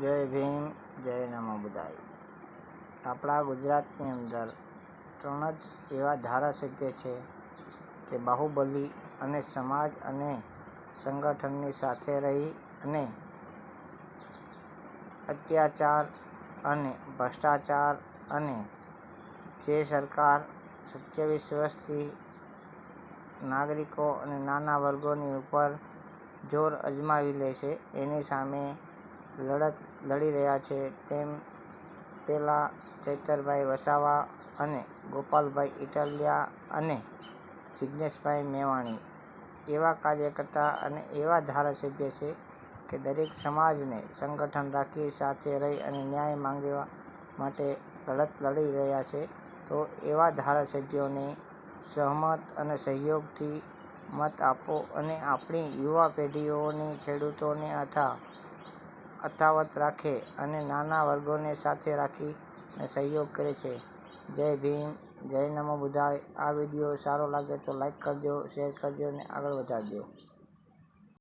જય ભીમ, જય નમો બુધાય. આપણા ગુજરાતની અંદર ત્રણ જ એવા ધારાસભ્ય છે કે બાહુબલી અને સમાજ અને સંગઠનની સાથે રહી અને અત્યાચાર અને ભ્રષ્ટાચાર અને જે સરકાર સત્યાવીસ વર્ષથી નાગરિકો અને નાના વર્ગોની ઉપર જોર અજમાવી લે છે, એની સામે લડત લડી રહ્યા છે. તેમ પેલા ચૈતરભાઈ વસાવા અને ગોપાલભાઈ ઇટાલિયા અને જિજ્ઞેશભાઈ મેવાણી એવા કાર્યકર્તા અને એવા ધારાસભ્ય છે કે દરેક સમાજને સંગઠન રાખી સાથે રહી અને ન્યાય માંગવા માટે લડત લડી રહ્યા છે, તો એવા ધારાસભ્યોને સહમત અને સહયોગથી મત આપો અને આપણી યુવા પેઢીઓની ખેડૂતોને અથા અથાવત રાખે અને નાના વર્ગોને સાથે રાખીને સહયોગ કરે છે. જય ભીમ, જય નમો બુધાય આ વીડિયો સારો લાગે તો લાઈક કરજો, શેર કરજો અને આગળ વધારજો.